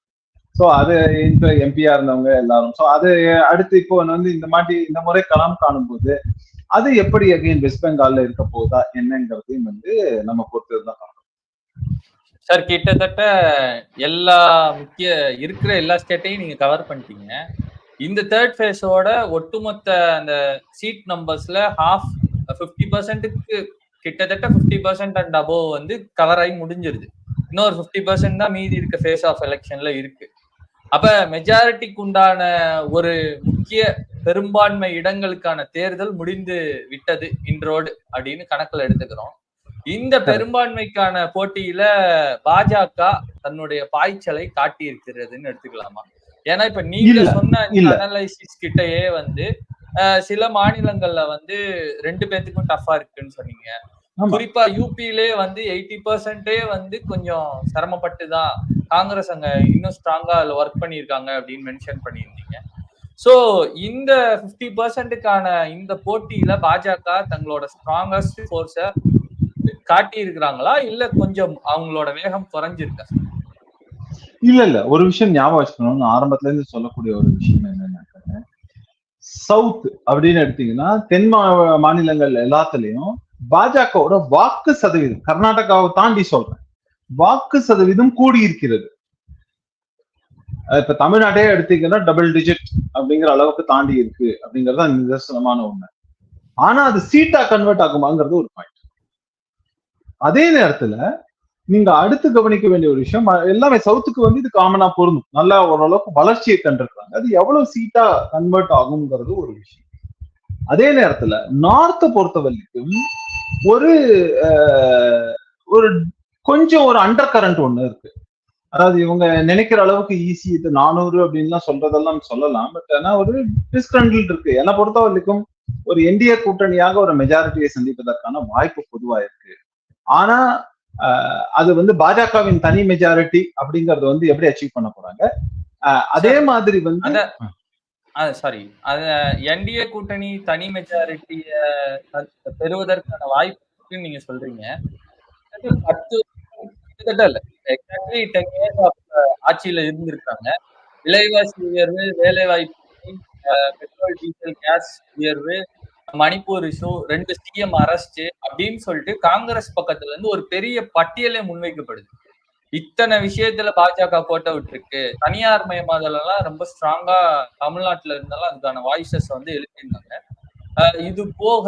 ஸோ அது இந்த எம்பியா இருந்தவங்க எல்லாரும். ஸோ அது அடுத்து இப்போ வந்து இந்த மாதிரி இந்த முறை களம் காணும்போது அது எப்படி அகைன் வெஸ்ட் பெங்கால்ல இருக்க போதா என்னங்கிறதையும் வந்து நம்ம பொறுத்து தான் பார்க்கணும். சார் கிட்டத்தட்ட எல்லா முக்கிய இருக்கிற எல்லா ஸ்டேட்டையும் நீங்க கவர் பண்ணிட்டீங்க. இந்த தேர்ட் ஃபேஸோட ஒட்டுமொத்த அந்த சீட் நம்பர்ஸ்ல ஹாஃப் ஃபிஃப்டி பர்சன்ட்டுக்கு கிட்டத்தட்ட ஃபிஃப்டி பர்சன்ட் அண்ட் அபோவ் வந்து கவர் ஆகி முடிஞ்சிருது. இன்னொரு ஃபிஃப்டி பர்சன்ட் தான் மீதி இருக்க ஃபேஸ் ஆஃப் எலெக்ஷன்ல இருக்கு. அப்ப மெஜாரிட்டிக்கு உண்டான ஒரு முக்கிய பெரும்பான்மை இடங்களுக்கான தேர்தல் முடிந்து விட்டது இன்றோடு அப்படின்னு கணக்குல எடுத்துக்கிறோம். இந்த பெரும்பான்மைக்கான போட்டியில பாஜக தன்னுடைய பாய்ச்சலை காட்டி இருக்கிறதுன்னு எடுத்துக்கலாமா? ஏன்னா இப்ப நீங்க சொன்ன. அனலைசிஸ் கிட்டயே வந்து சில மாநிலங்கள்ல வந்து ரெண்டு பேத்துக்கும் டஃபா இருக்குன்னு சொன்னீங்க. குறிப்பா யூபியிலே வந்து எயிட்டி பர்சன்டே வந்து கொஞ்சம் சிரமப்பட்டு தான் காங்கிரஸ் அங்க இன்னும் ஸ்ட்ராங்கா அதுல ஒர்க் பண்ணியிருக்காங்க அப்படின்னு மென்ஷன் பண்ணியிருந்தீங்க. சோ இந்த பிப்டி பர்சன்ட்டுக்கான இந்த போட்டியில பாஜக தங்களோட ஸ்ட்ராங்கஸ்ட் ஃபோர்ஸ காட்டி இருக்கிறாங்களா இல்ல கொஞ்சம் அவங்களோட வேகம் குறைஞ்சிருக்கா? இல்ல இல்ல. ஒரு விஷயம் ஞாபகம் வச்சுக்கணும்னு ஆரம்பத்துல இருந்து சொல்லக்கூடிய ஒரு விஷயம் என்னன்னாக்க சவுத் அப்படின்னு எடுத்தீங்கன்னா தென் மாநிலங்கள் எல்லாத்துலயும் பாஜகவோட வாக்கு சதவீதம் கர்நாடகாவை தாண்டி சொல்றேன். வாக்கு சதவீதம் கூடியிருக்கிறது. இப்ப தமிழ்நாட்டே எடுத்தீங்கன்னா டபுள் டிஜிட் அப்படிங்கிற அளவுக்கு தாண்டி இருக்கு அப்படிங்கறது நிதர்சனமான ஒண்ணு ஆனா அது சீட்டா கன்வெர்ட் ஆகுமாங்கிறது ஒரு பாயிண்ட் அதே நேரத்துல நீங்க அடுத்து கவனிக்க வேண்டிய ஒரு விஷயம் எல்லாமே சவுத்துக்கு வந்து இது காமனா பொருந்தும். நல்லா ஓரளவுக்கு வளர்ச்சியை கண்டிருக்காங்க அது எவ்வளவு சீட்டா கன்வெர்ட் ஆகுங்கிறது ஒரு விஷயம். அதே நேரத்துல நார்த்தை பொறுத்த வரைக்கும் ஒரு ஒரு கொஞ்சம் ஒரு அண்டர் கரண்ட் ஒண்ணு இருக்கு. அதாவது இவங்க நினைக்கிற அளவுக்கு ஈஸி இது நானூறு அப்படின்லாம் சொல்றதெல்லாம் சொல்லலாம். பட் ஆனா ஒரு டிஸ்கரண்டில் இருக்கு. என்னை பொறுத்த வரைக்கும் ஒரு என்டிஏ கூட்டணியாக ஒரு மெஜாரிட்டியை சந்திப்பதற்கான வாய்ப்பு பொதுவா இருக்கு. ஆனா அது வந்து பாஜகவின் தனி மெஜாரிட்டி அப்படிங்கறது வந்து எப்படி அச்சீவ் பண்ண போறாங்க? அதே மாதிரி வந்து அது சாரி அது என்டிஏ கூட்டணி தனி மெஜாரிட்டிய பெறுவதற்கான வாய்ப்பு நீங்க சொல்றீங்க. பத்து கிட்டத்தட்ட இல்ல. எக்ஸாக்ட்லி டென் இயர்ஸ் ஆட்சியில இருந்திருக்காங்க. விலைவாசி உயர்வு வேலை வாய்ப்பு பெட்ரோல் டீசல் கேஸ் உயர்வு மணிப்பூர் இஷ்யூ ரெண்டு சிஎம் அரஸ்ட் அப்படின்னு சொல்லிட்டு காங்கிரஸ் பக்கத்துல இருந்து ஒரு பெரிய பட்டியலே முன்வைக்கப்படுது. இத்தனை விஷயத்துல பாஜக போட்ட விட்டுருக்கு. தனியார் மயமாதல் எல்லாம் ரொம்ப ஸ்ட்ராங்கா தமிழ்நாட்டுல இருந்தாலும் அதுக்கான வாய்ஸஸ் வந்து எழுப்பியிருந்தாங்க. இது போக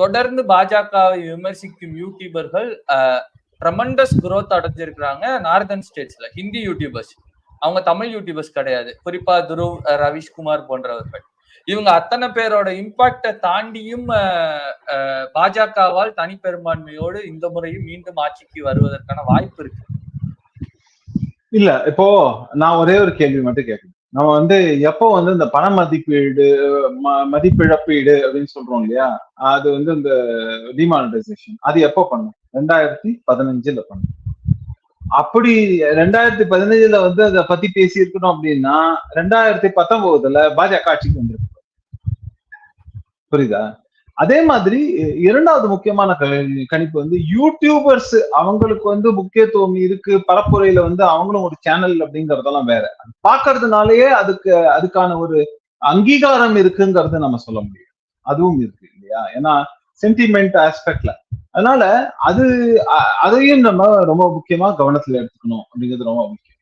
தொடர்ந்து பாஜகவை விமர்சிக்கும் யூடியூபர்கள் ட்ரமண்டஸ் குரோத் அடைஞ்சிருக்கிறாங்க நார்தன் ஸ்டேட்ஸ்ல ஹிந்தி யூடியூபர்ஸ் அவங்க தமிழ் யூடியூபர்ஸ் கிடையாது. குறிப்பா துருவ் ரவிஷ்குமார் போன்றவர்கள். இவங்க அத்தனை பேரோட இம்பாக்டை தாண்டியும் பாஜகவால் தனிப்பெரும்பான்மையோடு இந்த முறையும் மீண்டும் ஆட்சிக்கு வருவதற்கான வாய்ப்பு இருக்கு. இல்ல இப்போ நான் ஒரே ஒரு கேள்வி மட்டும் கேட்கணும் நம்ம வந்து எப்போ வந்து இந்த பண மதிப்பீடு ம- மதிப்பிழப்பீடு அப்படின்னு சொல்றோம் இல்லையா? அது வந்து இந்த டிமானிட்டைசேஷன் அது எப்போ பண்ணும்? ரெண்டாயிரத்தி பதினஞ்சுல பண்ணும். அப்படி ரெண்டாயிரத்தி பதினஞ்சுல வந்து அதை பத்தி பேசி இருக்கணும் அப்படின்னா ரெண்டாயிரத்தி பத்தொன்பதுல பாஜக ஆட்சிக்கு வந்திருக்கு. புரியுதா? அதே மாதிரி இரண்டாவது முக்கியமான க- கணிப்பு வந்து யூடியூபர்ஸ் அவங்களுக்கு வந்து முக்கியத்துவம் இருக்கு பரப்புரையில வந்து அவங்களும் ஒரு சேனல் அப்படிங்கறதெல்லாம் வேற. அது பாக்குறதுனாலயே அதுக்கு அதுக்கான ஒரு அங்கீகாரம் இருக்குங்கிறது நம்ம சொல்ல முடியும். அதுவும் இருக்கு இல்லையா? ஏன்னா சென்டிமெண்ட் ஆஸ்பெக்ட்ல அதனால அது அதையும் நம்ம ரொம்ப முக்கியமா கவனத்துல எடுத்துக்கணும் அப்படிங்கிறது ரொம்ப முக்கியம்.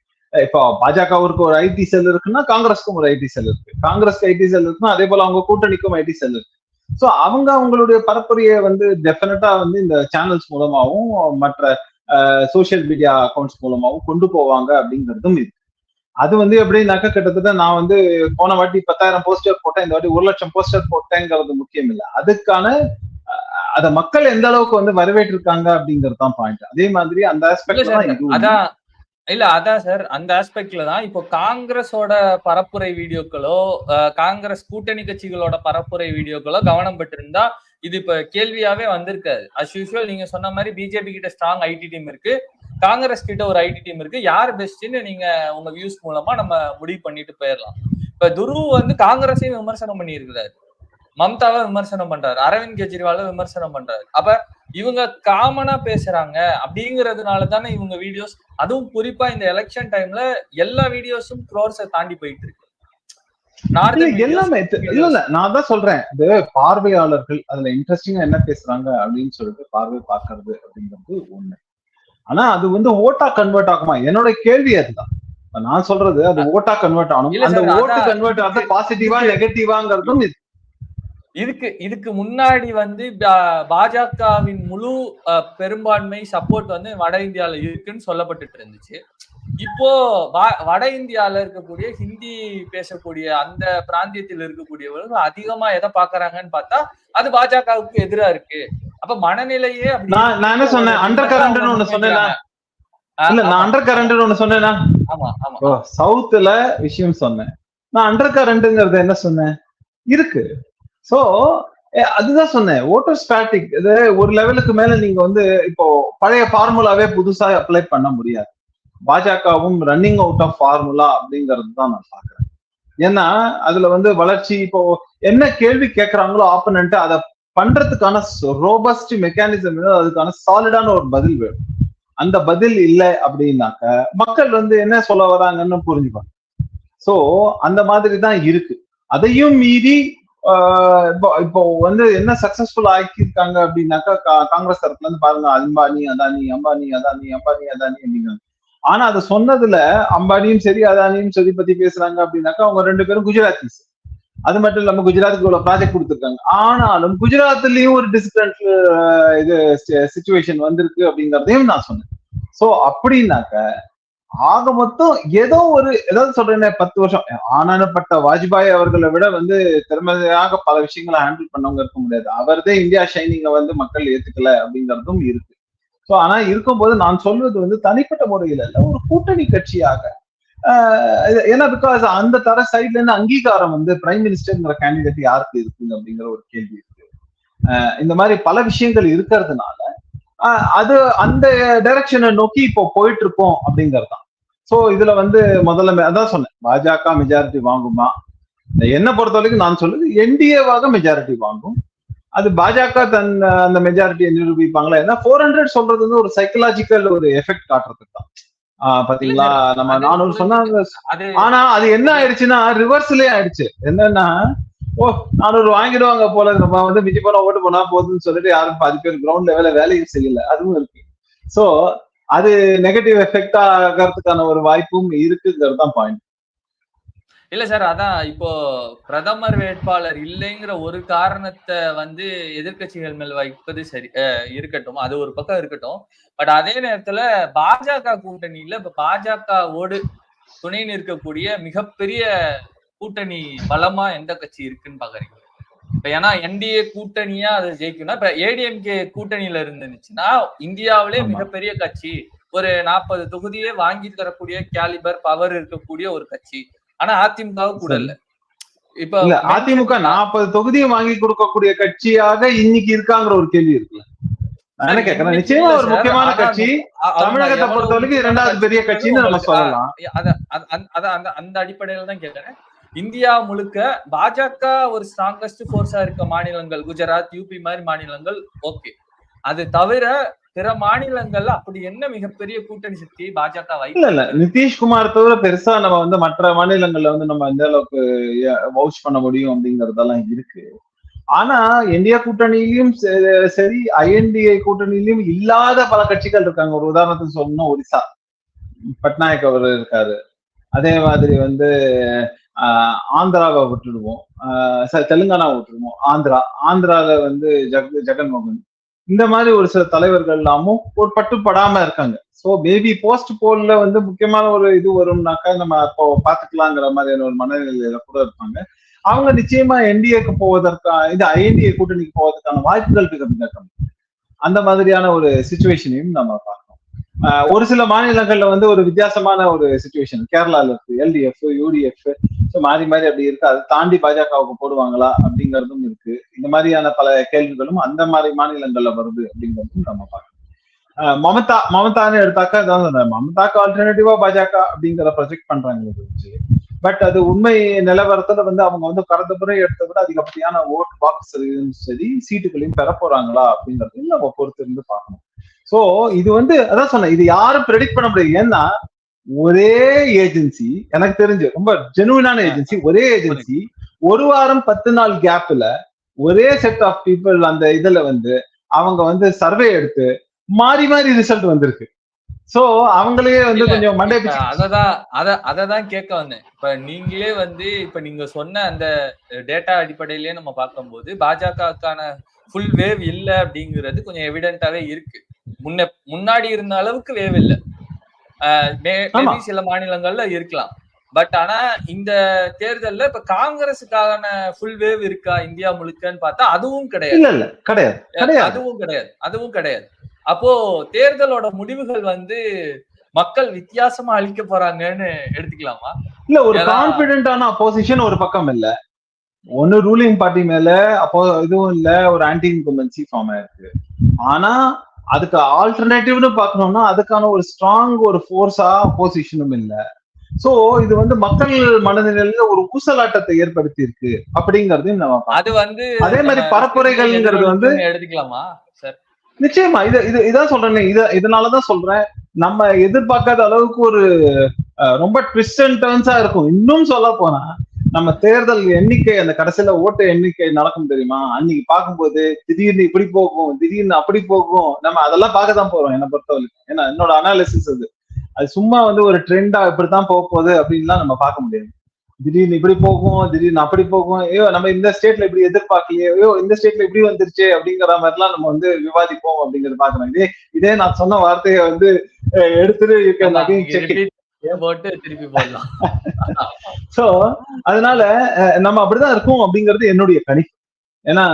இப்போ பாஜகவிற்கு ஒரு ஐடி செல் இருக்குன்னா காங்கிரஸ்க்கும் ஒரு ஐடி செல் இருக்கு. காங்கிரஸ்க்கு ஐடி செல் இருக்குன்னா அதே போல அவங்க கூட்டணிக்கும் ஐடி செல் இருக்கு. சோ அவங்க அவங்களுடைய பரப்புரையை வந்து டெஃபினட்டா வந்து இந்த சேனல்ஸ் மூலமாவும் மற்ற சோஷியல் மீடியா அக்கௌண்ட்ஸ் மூலமாவும் கொண்டு போவாங்க அப்படிங்கிறதும் இருக்கு அது வந்து எப்படின்னாக்கா கிட்டத்தட்ட நான் வந்து போன வாட்டி பத்தாயிரம் போஸ்டர் போட்டேன் இந்த வாட்டி ஒரு லட்சம் போஸ்டர் போட்டேங்கிறது முக்கியம் இல்லை. அதுக்கான அத மக்கள் எந்த அளவுக்கு வந்து வரவேற்றிருக்காங்க அப்படிங்கிறது தான் பாயிண்ட் அதே மாதிரி அந்த இதுவும் அதான் இல்ல அதான் சார் அந்த ஆஸ்பெக்ட்ல தான். இப்போ காங்கிரஸோட பரப்புரை வீடியோக்களோ காங்கிரஸ் கூட்டணி கட்சிகளோட பரப்புரை வீடியோக்களோ கவனம் பெற்றிருந்தா இது இப்ப கேள்வியாவே வந்திருக்காது. அஸ் யூஸ்வல் நீங்க சொன்ன மாதிரி பிஜேபி கிட்ட ஸ்ட்ராங் ஐடி டீம் இருக்கு. காங்கிரஸ் கிட்ட ஒரு ஐடி டீம் இருக்கு. யார் பெஸ்ட்னு நீங்க உங்க வியூஸ் மூலமா நம்ம முடிவு பண்ணிட்டு போயிடலாம். இப்ப துருவ் வந்து காங்கிரஸையும் விமர்சனம் பண்ணி இருக்கிறாரு மம்தாவை விமர்சனம் பண்றாரு. அரவிந்த் கெஜ்ரிவால விமர்சனம் பண்றாரு. அப்ப இவங்க காமனா பேசுறாங்க அப்படிங்கறதுனால தானே இவங்க வீடியோஸ் அதுவும் குறிப்பா இந்த எலெக்ஷன் டைம்ல எல்லா வீடியோஸும் க்ரோர்ஸை தாண்டி போயிட்டு இருக்கு. எல்லாமே இல்ல இல்ல நான் தான் சொல்றேன். இது பார்வையாளர்கள் அதுல இன்ட்ரெஸ்டிங்கா என்ன பேசுறாங்க அப்படின்னு சொல்லிட்டு பார்வை பார்க்கறது அப்படிங்கிறது ஒண்ணு. ஆனா அது வந்து ஓட்டா கன்வெர்ட் ஆகுமா? என்னோட கேள்வி அதுதான். நான் சொல்றது அது ஓட்டா கன்வெர்ட் ஆகணும். அந்த ஓட்டு கன்வெர்ட் ஆகிறது பாசிட்டிவா நெகட்டிவாங்கிறதும். இதுக்கு இதுக்கு முன்னாடி வந்து பாஜகவின் முழு பெரும்பான்மை சப்போர்ட் வந்து வட இந்தியால இருக்குன்னு சொல்லப்பட்டுட்டு இருந்துச்சு. இப்போ வட இந்தியால இருக்கக்கூடிய ஹிந்தி பேசக்கூடிய அந்த பிராந்தியத்தில் இருக்கக்கூடியவர்கள் அதிகமா எதை பாக்குறாங்கன்னு பார்த்தா அது பாஜகவுக்கு எதிரா இருக்கு. அப்ப மனநிலையே நான் என்ன சொன்னேன்? அண்டர் கரண்ட்னு ஒண்ணு ஆ, இல்ல நான் அண்டர் கரண்ட்னு ஒண்ணு சொன்னேன்னா ஆமா ஆமா. சவுத்துல விஷயம் சொன்னேன். நான் அண்டர் கரண்ட்ங்கிறது என்ன சொன்னேன்? இருக்கு. சோ அதுதான் சொன்னேன். ஓட்டர் ஸ்டாட்டிக் இது ஒரு லெவலுக்கு மேல நீங்க வந்து இப்போ பழைய ஃபார்முலாவே புதுசா அப்ளை பண்ண முடியாது. பாஜகவும் ரன்னிங் அவுட் ஆஃப் ஃபார்முலா அப்படிங்கிறது தான் நான் பாக்குறேன் ஏன்னா அதுல வந்து வளர்ச்சி இப்போ என்ன கேள்வி கேட்கறாங்களோ ஆப்பனன்ட் அதை பண்றதுக்கான ரோபஸ்ட் மெக்கானிசம் அதுக்கான சாலிடான ஒரு பதில் வேணும். அந்த பதில் இல்லை அப்படின்னாக்க மக்கள் வந்து என்ன சொல்ல வராங்கன்னு புரிஞ்சுப்பாங்க. சோ அந்த மாதிரி தான் இருக்கு. அதையும் மீறி இப்போ இப்போ வந்து என்ன சக்சஸ்ஃபுல் ஆக்கியிருக்காங்க அப்படின்னாக்கா காங்கிரஸ் தரப்புல இருந்து பாருங்க அம்பானி அதானி அம்பானி அதானி அம்பானி அதானி அப்படிங்கிறாங்க. ஆனா அதை சொன்னதுல அம்பானியும் சரி அதானியும் சரி பத்தி பேசுறாங்க அப்படின்னாக்கா அவங்க ரெண்டு பேரும் குஜராத்திஸ். அது மட்டும் இல்லாம குஜராத்துக்கு இவ்வளவு ப்ராஜெக்ட் கொடுத்துருக்காங்க. ஆனாலும் குஜராத்லயும் ஒரு டிஸ்டன்ட் இது சுச்சுவேஷன் வந்திருக்கு அப்படிங்கறதையும் நான் சொன்னேன். சோ அப்படின்னாக்க ஆக மொத்தம் ஏதோ ஒரு ஏதாவது சொல்றேனே பத்து வருஷம். ஆனானப்பட்ட வாஜ்பாய் அவர்களை விட வந்து திறமையாக பல விஷயங்களை ஹேண்டில் பண்ணவங்க இருக்க முடியாது. அவர்தே இந்தியா ஷைனிங்க வந்து மக்கள் ஏத்துக்கல அப்படிங்கறதும் இருக்கு. சோ ஆனா இருக்கும்போது நான் சொல்வது வந்து தனிப்பட்ட முறையில இல்ல ஒரு கூட்டணி கட்சியாக. இது- ஏன்னா பிகாஸ் அந்த தர சைட்ல இருந்து அங்கீகாரம் வந்து பிரைம் மினிஸ்டர்ங்கிற கேண்டிடேட் யாருக்கு இருக்குங்க அப்படிங்கிற ஒரு கேள்வி இருக்கு. இந்த மாதிரி பல விஷயங்கள் இருக்கிறதுனால அது அந்த டைரக்ஷனை நோக்கி இப்போ போயிட்டு இருக்கோம் அப்படிங்கிறது தான் சோ இதுல வந்து முதல்ல அதான் சொன்னேன். பாஜக மெஜாரிட்டி வாங்குமா? என்ன பொறுத்த வரைக்கும் நான் சொல்லுது என்டிஏவாக மெஜாரிட்டி வாங்கும். அது பாஜக தன் அந்த மெஜாரிட்டியை நிரூபிப்பாங்களா? ஏன்னா ஃபோர் ஹண்ட்ரட் சொல்றது வந்து ஒரு சைக்கலாஜிக்கல் ஒரு எஃபெக்ட் காட்டுறதுக்கு தான் பாத்தீங்களா? நம்ம நானூறு சொன்னா ஆனா அது என்ன ஆயிடுச்சுன்னா ரிவர்ஸ்லயே ஆயிடுச்சு. என்னன்னா ஓ நானூறு வாங்கிடுவாங்க போல நம்ம வந்து மிஞ்சி போனா ஓட்டு போனா போதும்னு சொல்லிட்டு யாரும் பாதி பேர் கிரவுண்ட் லெவல்ல வேலையும் செய்யல. அதுவும் இருக்கு. சோ அது நெகட்டிவ் எஃபெக்ட் ஆகிறதுக்கான ஒரு வாய்ப்பும் இருக்குங்கிறது தான் பாயிண்ட் இல்ல சார் அதான் இப்போ பிரதமர் வேட்பாளர் இல்லைங்கிற ஒரு காரணத்தை வந்து எதிர்க்கட்சிகள் மேல் வைப்பது சரி அஹ் இருக்கட்டும். அது ஒரு பக்கம் இருக்கட்டும். பட் அதே நேரத்துல பாஜக கூட்டணியில இப்ப பாஜகவோடு துணை நிற்கக்கூடிய மிகப்பெரிய கூட்டணி பலமா எந்த கட்சி இருக்குன்னு பாக்குறீங்க? இப்ப ஏன்னா என்டிஏ கூட்டணியா அது ஜெயிக்கும்னா இப்ப ஏடிஎம்கே கூட்டணியில இருந்துச்சுன்னா இந்தியாவிலே. மிகப்பெரிய கட்சி. ஒரு நாற்பது தொகுதியே வாங்கி தரக்கூடிய கேலிபர் பவர் இருக்கக்கூடிய ஒரு கட்சி. ஆனா அதிமுக கூட இல்ல. இப்ப அதிமுக நாற்பது தொகுதியை வாங்கி கொடுக்கக்கூடிய கட்சியாக இன்னைக்கு இருக்காங்கிற ஒரு கேள்வி இருக்குல்ல. நிச்சயமா ஒரு முக்கியமான கட்சி. தமிழகத்தை எவ்வளவு பொறுத்த வரைக்கும் இரண்டாவது பெரிய கட்சின்னு நம்ம சொல்லலாம். அந்த- அடிப்படையில தான் கேக்குறேன். இந்தியா முழுக்க பாஜக ஒரு ஸ்ட்ராங்கஸ்ட் போர்ஸா இருக்க மாநிலங்கள். குஜராத் யூபி மாதிரி மாநிலங்கள் ஓகே அது தவிர பிற மாநிலங்கள்ல அப்படி என்ன மிகப்பெரிய கூட்டணி சக்தி பாஜக இல்ல இல்ல. நிதிஷ்குமார் தவிர பெருசா நம்ம வந்து மற்ற மாநிலங்கள்ல வந்து நம்ம எந்த அளவுக்கு வவுச் பண்ண முடியும் அப்படிங்கறதெல்லாம் இருக்கு. ஆனா இந்தியா கூட்டணியிலும் சரி ஐஎன்டிஏ கூட்டணியிலும் இல்லாத பல கட்சிகள் இருக்காங்க. ஒரு உதாரணத்துக்கு சொல்லணும்னா ஒரிசா. பட்நாயக் அவர் இருக்காரு. அதே மாதிரி வந்து ஆந்திராவை விட்டுடுவோம். சாரி தெலுங்கானா தெலுங்கானாவை விட்டுடுவோம். ஆந்திரா ஆந்திரால வந்து ஜக் ஜெகன்மோகன். இந்த மாதிரி ஒரு சில தலைவர்கள் எல்லாமும் ஒரு பட்டுப்படாம இருக்காங்க. ஸோ மேபி போஸ்ட் போல்ல வந்து முக்கியமான ஒரு இது வரும்னாக்கா நம்ம அப்போ பாத்துக்கலாங்கிற மாதிரியான ஒரு மனநிலையில கூட இருப்பாங்க. அவங்க நிச்சயமா என்டிஏக்கு போவதற்கான இது ஐஎன்டிஏ கூட்டணிக்கு போவதற்கான வாய்ப்புகள் மிக மிக கம்மி. அந்த மாதிரியான ஒரு சுச்சுவேஷனையும் நம்ம பார்க்கலாம். ஒரு சில மாநிலங்கள்ல வந்து ஒரு வித்தியாசமான ஒரு சுச்சுவேஷன் கேரளால இருக்கு எல்டிஎஃப் யூடிஎஃப் ஸோ மாறி மாறி அப்படி இருக்கு. அதை தாண்டி பாஜகவுக்கு போடுவாங்களா அப்படிங்கறதும் இருக்கு. இந்த மாதிரியான பல கேள்விகளும் அந்த மாதிரி மாநிலங்கள்ல வருது அப்படிங்கறதும் நம்ம பார்க்கணும். ஆஹ் மமதா மமதான்னு எடுத்தாக்கா இதான் மமதாக்கு ஆல்டர்னேட்டிவா பாஜக அப்படிங்கிற ப்ரொஜெக்ட் பண்றாங்க வச்சு பட் அது உண்மை நிலவரத்துல வந்து அவங்க வந்து கடந்த முறை எடுத்த விட அதிகப்படியான ஓட் பாக்ஸ் சரி சீட்டுகளையும் பெற போறாங்களா அப்படிங்கறதையும் நம்ம பொறுத்து இருந்து பார்க்கணும். சோ இது வந்து அதான் சொன்னேன் இது யாரும் ப்ரெடிக்ட் பண்ண முடியாது. ஏன்னா ஒரே ஏஜென்சி எனக்கு தெரிஞ்சு ரொம்ப ஜெனுவினான ஏஜென்சி ஒரே ஏஜென்சி ஒரு வாரம் பத்து நாள் கேப்ல ஒரே செட் ஆஃப் பீப்புள் அந்த இதுல வந்து அவங்க வந்து சர்வே எடுத்து மாறி மாறி ரிசல்ட் வந்திருக்கு. சோ அவங்களே வந்து கொஞ்சம் மண்டை அததான் அத அததான் கேட்க வந்தேன். இப்ப நீங்களே வந்து இப்ப நீங்க சொன்ன அந்த டேட்டா அடிப்படையிலேயே நம்ம பார்க்கும்போது பாஜகவுக்கான ஃபுல் வேவ் இல்ல அப்படிங்கிறது கொஞ்சம் எவிடென்ட்டாவே இருக்கு. முன்ன முன்னாடி இருந்த அளவுக்கு வேவ் இல்ல. சில மாநிலங்கள்ல இருக்கலாம். பட் ஆனா இந்த தேர்தல்ல இப்ப காங்கிரஸுக்கான ஃபுல் வேவ் இருக்கா இந்தியா முழுக்கன்னு பார்த்தா அதுவும் கிடையாது. கிடையாது. அதுவும் கிடையாது. அதுவும் கிடையாது. அப்போ தேர்தலோட முடிவுகள் வந்து மக்கள் வித்தியாசமா அளிக்க போறாங்கன்னு எடுத்துக்கலாமா? இல்ல ஒரு கான்பிடென்டான அப்போசிஷன் ஒரு பக்கம் இல்ல. ஒன்னு ரூலிங் பார்ட்டி மேல அப்போ இதுவும் இல்ல ஒரு ஆன்டி இன்கம்பன்சி ஃபார்ம் ஆயிருக்கு. ஆனா அதுக்கு ஆல்டர்னேட்டிவ்னு பார்க்கணும்னா அதுக்கான ஒரு ஸ்ட்ராங் ஒரு ஃபோர்ஸா அப்போசிஷனும் இல்ல. சோ இது வந்து மக்கள் மனநிலையில ஒரு ஊசலாட்டத்தை ஏற்படுத்தி இருக்கு அப்படிங்கறதையும் நம்ம. அது வந்து அதே மாதிரி பரப்புரைகள்ங்கிறது வந்து எடுத்துக்கலாமா சார்? நிச்சயமா இது இது இதான் சொல்றேனே இத இதனாலதான் சொல்றேன். நம்ம எதிர்பார்க்காத அளவுக்கு ஒரு ரொம்ப ட்விஸ்ட் அண்ட் டர்ன்ஸா இருக்கும். இன்னும் சொல்ல போனா நம்ம தேர்தல் எண்ணிக்கை அந்த கடைசியில ஓட்டு எண்ணிக்கை நடக்கும் தெரியுமா? அன்னைக்கு பார்க்கும்போது திடீர்னு இப்படி போகும் திடீர்னு அப்படி போகும். நம்ம அதெல்லாம் பார்க்க தான் போறோம் என்னை பொறுத்தவரைக்கும். ஏன்னா என்னோட அனாலிசிஸ் அது. அது சும்மா வந்து ஒரு ட்ரெண்டா இப்படித்தான் போக போகுது அப்படின்லாம் நம்ம பார்க்க முடியாது. திடீர்னு இப்படி போகும் திடீர்னு அப்படி போகும். ஐயோ நம்ம இந்த ஸ்டேட்ல இப்படி எதிர்பார்க்கலையே. ஐயோ இந்த ஸ்டேட்ல இப்படி வந்துருச்சு அப்படிங்கிற மாதிரிலாம் நம்ம வந்து விவாதிப்போம் அப்படிங்கறது பாக்குறோம் இதே இதே நான் சொன்ன வார்த்தையை வந்து எடுத்துட்டு திருப்பி போடலாம்? சோ அதனால நம்ம அப்படிதான் இருக்கும் அப்படிங்கிறது என்னுடைய கணிப்பு. ஏன்னா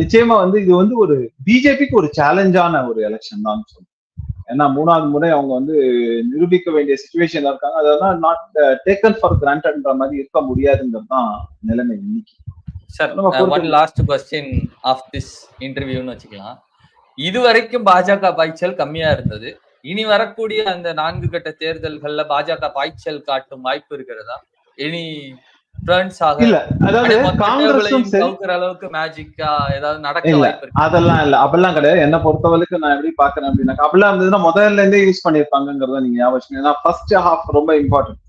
நிச்சயமா வந்து இது வந்து ஒரு பிஜேபிக்கு ஒரு சேலஞ்சான ஒரு எலெக்ஷன் தான் சொல்லுவேன் ஏன்னா மூணாவது முறை அவங்க வந்து நிரூபிக்க வேண்டிய சுச்சுவேஷன்ல இருக்காங்க. அதெல்லாம் நாட் டேக்கன் ஃபார் கிராண்டட்ன்ற மாதிரி இருக்க முடியாதுங்கிறது தான் நிலைமை இன்னைக்கு. Sir one last question of this இன்டர்வியூன்னு வச்சுக்கலாம். இது வரைக்கும் பாஜக பாய்ச்சல் கம்மியா இருந்தது. இனி வரக்கூடிய அந்த நான்கு கட்ட தேர்தல்கள்ல பாஜக பாய்ச்சல் காட்டும் வாய்ப்பு இருக்கிறதா? இனி இல்ல அதாவது காங்கிரஸும் அளவுக்கு மேஜிக்கா ஏதாவது நடக்க அதெல்லாம் இல்ல. அப்பெல்லாம் கிடையாது. என்ன பொறுத்தவரைக்கும் நான் எப்படி பாக்குறேன் அப்படின்னா அப்படிலாம் இருந்ததுன்னா முதல்ல இருந்தே யூஸ் பண்ணிருப்பாங்கிறத நீங்க ஞாபகம். ஏன்னா ஃபர்ஸ்ட் ஹாஃப் ரொம்ப இம்பார்ட்டன்ட்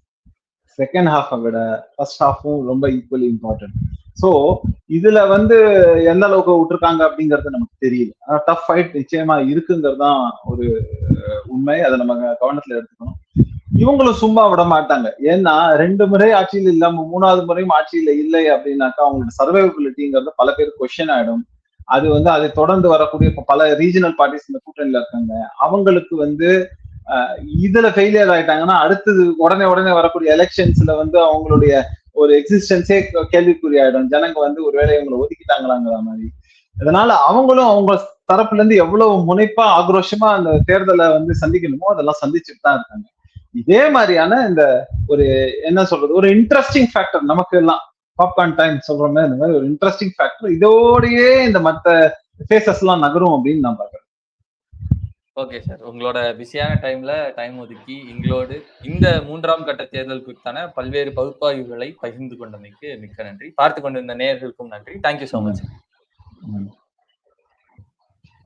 செகண்ட் ஹாஃபை விட ஃபர்ஸ்ட் ஹாஃபும் ரொம்ப ஈக்குவலி இம்பார்ட்டன்ட் சோ இதுல வந்து எந்த அளவுக்கு விட்டுருக்காங்க அப்படிங்கறது நமக்கு தெரியல. ஆனா டஃப் ஃபைட் நிச்சயமா இருக்குங்கிறது தான் ஒரு உண்மை. அதை நம்ம கவனத்துல எடுத்துக்கணும். இவங்களும் சும்மா விட மாட்டாங்க. ஏன்னா ரெண்டு முறை ஆட்சியில் இல்லாம மூணாவது முறையும் ஆட்சியில இல்லை அப்படின்னாக்கா அவங்களோட சர்வைபிலிட்டிங்கிறது பல பேர் கொஸ்டின் ஆயிடும். அது வந்து அதை தொடர்ந்து வரக்கூடிய பல ரீஜனல் பார்ட்டிஸ் இந்த கூட்டணியில இருக்காங்க. அவங்களுக்கு வந்து இதுல ஃபெயிலியர் ஆயிட்டாங்கன்னா அடுத்தது உடனே உடனே வரக்கூடிய எலெக்ஷன்ஸ்ல வந்து அவங்களுடைய ஒரு எக்ஸிஸ்டன்ஸே கேள்விக்குறி ஆயிடும் ஜனங்க வந்து ஒருவேளை இவங்களை ஒதுக்கிட்டாங்களாங்கிற மாதிரி. அதனால அவங்களும் அவங்க தரப்புல இருந்து எவ்வளவு முனைப்பா ஆக்ரோஷமா அந்த தேர்தலை வந்து சந்திக்கணுமோ அதெல்லாம் சந்திச்சுட்டு தான் இருக்காங்க. இதே மாதிரியான இந்த ஒரு என்ன சொல்றது ஒரு இன்ட்ரெஸ்டிங் ஃபேக்டர் நமக்கு எல்லாம். பாப்கார்ன் டைம் சொல்ற மாதிரி இந்த மாதிரி ஒரு இன்ட்ரெஸ்டிங் ஃபேக்டர் இதோடயே இந்த மற்ற ஃபேசஸ் எல்லாம் நகரும் அப்படின்னு நான் பாக்குறேன் ஓகே சார். உங்களோட பிஸியான டைம்ல டைம் ஒதுக்கி எங்களோடு இந்த மூன்றாம் கட்ட தேர்தல் குறித்தான பல்வேறு பகுப்பாய்வுகளை பகிர்ந்து கொண்டமைக்கு மிக்க நன்றி. பார்த்து கொண்டிருந்த நேயர்களுக்கும் நன்றி. தேங்க்யூ ஸோ மச் ம்.